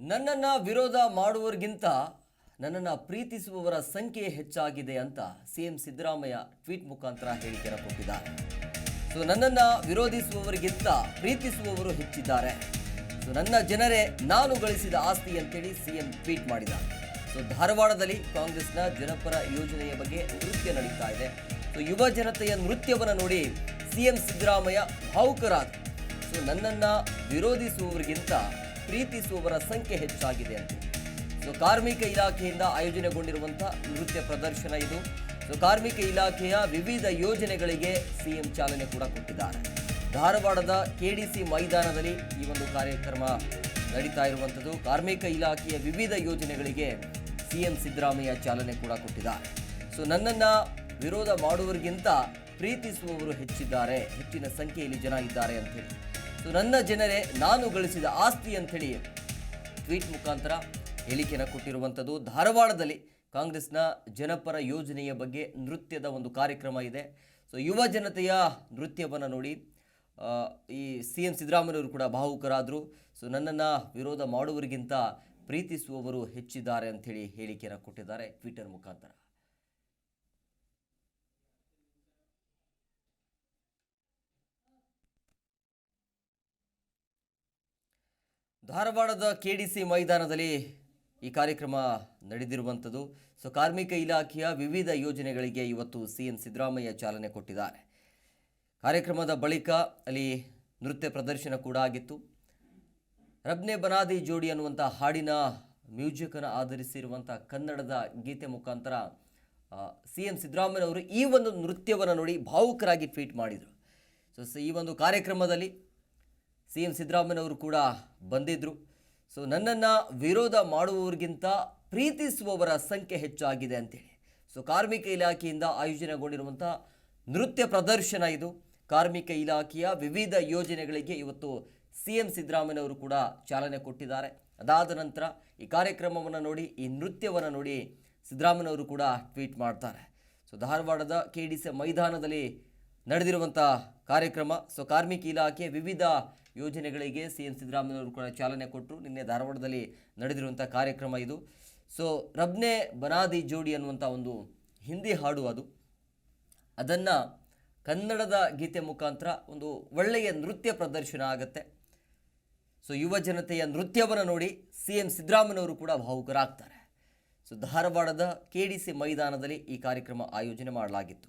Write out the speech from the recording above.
ನನ್ನನ್ನು ವಿರೋಧ ಮಾಡುವವರಿಗಿಂತ ನನ್ನನ್ನು ಪ್ರೀತಿಸುವವರ ಸಂಖ್ಯೆ ಹೆಚ್ಚಾಗಿದೆ ಅಂತ ಸಿ ಎಂ ಸಿದ್ದರಾಮಯ್ಯ ಟ್ವೀಟ್ ಮುಖಾಂತರ ಹೇಳಿಕೆಯನ್ನು ಕೊಟ್ಟಿದ್ದಾರೆ ಸೊ ನನ್ನನ್ನು ವಿರೋಧಿಸುವವರಿಗಿಂತ ಪ್ರೀತಿಸುವವರು ಹೆಚ್ಚಿದ್ದಾರೆ. ಸೊ ನನ್ನ ಜನರೇ ನಾನು ಗಳಿಸಿದ ಆಸ್ತಿ ಅಂತೇಳಿ ಸಿ ಎಂ ಟ್ವೀಟ್ ಮಾಡಿದ್ದಾರೆ. ಸೊ ಧಾರವಾಡದಲ್ಲಿ ಕಾಂಗ್ರೆಸ್ನ ಜನಪರ ಯೋಜನೆಯ ಬಗ್ಗೆ ನೃತ್ಯ ನಡೀತಾ ಇದೆ. ಸೊ ಯುವ ಜನತೆಯ ನೃತ್ಯವನ್ನು ನೋಡಿ ಸಿ ಎಂ ಸಿದ್ದರಾಮಯ್ಯ ಭಾವುಕರಾದ ಸೊ ನನ್ನನ್ನು ವಿರೋಧಿಸುವವರಿಗಿಂತ ಪ್ರೀತಿಸುವವರ ಸಂಖ್ಯೆ ಹೆಚ್ಚಾಗಿದೆ ಅಂತ. ಸೊ ಕಾರ್ಮಿಕ ಇಲಾಖೆಯಿಂದ ಆಯೋಜನೆಗೊಂಡಿರುವಂಥ ನೃತ್ಯ ಪ್ರದರ್ಶನ ಇದು. ಸೊ ಕಾರ್ಮಿಕ ಇಲಾಖೆಯ ವಿವಿಧ ಯೋಜನೆಗಳಿಗೆ ಸಿಎಂ ಚಾಲನೆ ಕೂಡ ಕೊಟ್ಟಿದ್ದಾರೆ. ಧಾರವಾಡದ ಕೆಡಿಸಿ ಮೈದಾನದಲ್ಲಿ ಈ ಒಂದು ಕಾರ್ಯಕ್ರಮ ನಡೀತಾ ಇರುವಂಥದ್ದು. ಕಾರ್ಮಿಕ ಇಲಾಖೆಯ ವಿವಿಧ ಯೋಜನೆಗಳಿಗೆ ಸಿಎಂ ಸಿದ್ದರಾಮಯ್ಯ ಚಾಲನೆ ಕೂಡ ಕೊಟ್ಟಿದ್ದಾರೆ. ಸೊ ನನ್ನನ್ನು ವಿರೋಧ ಮಾಡುವವರಿಗಿಂತ ಪ್ರೀತಿಸುವವರು ಹೆಚ್ಚಿದ್ದಾರೆ. ಹೆಚ್ಚಿನ ಸಂಖ್ಯೆಯಲ್ಲಿ ಜನ ಇದ್ದಾರೆ ಅಂಥೇಳಿ ಸೊ ನನ್ನ ಜನರೇ, ನಾನು ಗಳಿಸಿದ ಆಸ್ತಿ ಅಂಥೇಳಿ ಟ್ವೀಟ್ ಮುಖಾಂತರ ಹೇಳಿಕೆಯನ್ನು ಕೊಟ್ಟಿರುವಂಥದ್ದು. ಧಾರವಾಡದಲ್ಲಿ ಕಾಂಗ್ರೆಸ್ನ ಜನಪರ ಯೋಜನೆಯ ಬಗ್ಗೆ ನೃತ್ಯದ ಒಂದು ಕಾರ್ಯಕ್ರಮ ಇದೆ. ಸೊ, ಯುವ ಜನತೆಯ ನೃತ್ಯವನ್ನು ನೋಡಿ ಈ ಸಿ ಎಂ ಸಿದ್ದರಾಮಯ್ಯವರು ಕೂಡ ಭಾವುಕರಾದರು. ಸೊ, ನನ್ನನ್ನು ವಿರೋಧ ಮಾಡುವವರಿಗಿಂತ ಪ್ರೀತಿಸುವವರು ಹೆಚ್ಚಿದ್ದಾರೆ ಅಂಥೇಳಿ ಹೇಳಿಕೆಯನ್ನು ಕೊಟ್ಟಿದ್ದಾರೆ ಟ್ವಿಟರ್ ಮುಖಾಂತರ. ಧಾರವಾಡದ ಕೆ ಡಿ ಸಿ ಮೈದಾನದಲ್ಲಿ ಈ ಕಾರ್ಯಕ್ರಮ ನಡೆದಿರುವಂಥದ್ದು. ಸೊ, ಕಾರ್ಮಿಕ ಇಲಾಖೆಯ ವಿವಿಧ ಯೋಜನೆಗಳಿಗೆ ಇವತ್ತು ಸಿ ಎನ್ ಸಿದ್ದರಾಮಯ್ಯ ಚಾಲನೆ ಕೊಟ್ಟಿದ್ದಾರೆ. ಕಾರ್ಯಕ್ರಮದ ಬಳಿಕ ಅಲ್ಲಿ ನೃತ್ಯ ಪ್ರದರ್ಶನ ಕೂಡ ಆಗಿತ್ತು. ರಬ್ನೆ ಬನಾದಿ ಜೋಡಿ ಅನ್ನುವಂಥ ಹಾಡಿನ ಮ್ಯೂಸಿಕನ್ನು ಆಧರಿಸಿರುವಂಥ ಕನ್ನಡದ ಗೀತೆ ಮುಖಾಂತರ ಸಿ ಎಂ ಸಿದ್ದರಾಮಯ್ಯನವರು ಈ ಒಂದು ನೃತ್ಯವನ್ನು ನೋಡಿ ಭಾವುಕರಾಗಿ ಟ್ವೀಟ್ ಮಾಡಿದರು. ಸ- ಈ ಒಂದು ಕಾರ್ಯಕ್ರಮದಲ್ಲಿ ಸಿ ಎಂ ಸಿದ್ದರಾಮಯ್ಯನವರು ಕೂಡ ಬಂದಿದ್ದರು ಸೊ ನನ್ನನ್ನು ವಿರೋಧ ಮಾಡುವವರಿಗಿಂತ ಪ್ರೀತಿಸುವವರ ಸಂಖ್ಯೆ ಹೆಚ್ಚಾಗಿದೆ ಅಂತೇಳಿ. ಸೊ ಕಾರ್ಮಿಕ ಇಲಾಖೆಯಿಂದ ಆಯೋಜನೆಗೊಂಡಿರುವಂಥ ನೃತ್ಯ ಪ್ರದರ್ಶನ ಇದು. ಕಾರ್ಮಿಕ ಇಲಾಖೆಯ ವಿವಿಧ ಯೋಜನೆಗಳಿಗೆ ಇವತ್ತು ಸಿ ಎಂ ಸಿದ್ದರಾಮಯ್ಯನವರು ಕೂಡ ಚಾಲನೆ ಕೊಟ್ಟಿದ್ದಾರೆ. ಅದಾದ ನಂತರ ಈ ಕಾರ್ಯಕ್ರಮವನ್ನು ನೋಡಿ, ಈ ನೃತ್ಯವನ್ನು ನೋಡಿ ಸಿದ್ದರಾಮಯ್ಯನವರು ಕೂಡ ಟ್ವೀಟ್ ಮಾಡ್ತಾರೆ. ಸೊ ಧಾರವಾಡದ ಕೆ ಡಿ ಸಿ ಮೈದಾನದಲ್ಲಿ ನಡೆದಿರುವಂಥ ಕಾರ್ಯಕ್ರಮ. ಸೊ ಕಾರ್ಮಿಕ ಇಲಾಖೆ ವಿವಿಧ ಯೋಜನೆಗಳಿಗೆ ಸಿ ಎಂ ಸಿದ್ದರಾಮಯ್ಯವರು ಕೂಡ ಚಾಲನೆ ಕೊಟ್ಟರು ನಿನ್ನೆ ಧಾರವಾಡದಲ್ಲಿ ನಡೆದಿರುವಂಥ ಕಾರ್ಯಕ್ರಮ ಇದು. ಸೊ ರಬ್ನೆ ಬನಾದಿ ಜೋಡಿ ಅನ್ನುವಂಥ ಒಂದು ಹಿಂದಿ ಹಾಡು ಅದು. ಅದನ್ನು ಕನ್ನಡದ ಗೀತೆ ಮುಖಾಂತರ ಒಂದು ಒಳ್ಳೆಯ ನೃತ್ಯ ಪ್ರದರ್ಶನ ಆಗುತ್ತೆ. ಸೊ ಯುವ ಜನತೆಯ ನೃತ್ಯವನ್ನು ನೋಡಿ ಸಿ ಎಂ ಸಿದ್ದರಾಮಯ್ಯವರು ಕೂಡ ಭಾವುಕರಾಗ್ತಾರೆ. ಸೊ ಧಾರವಾಡದ ಕೆ ಡಿ ಸಿ ಮೈದಾನದಲ್ಲಿ ಈ ಕಾರ್ಯಕ್ರಮ ಆಯೋಜನೆ ಮಾಡಲಾಗಿತ್ತು.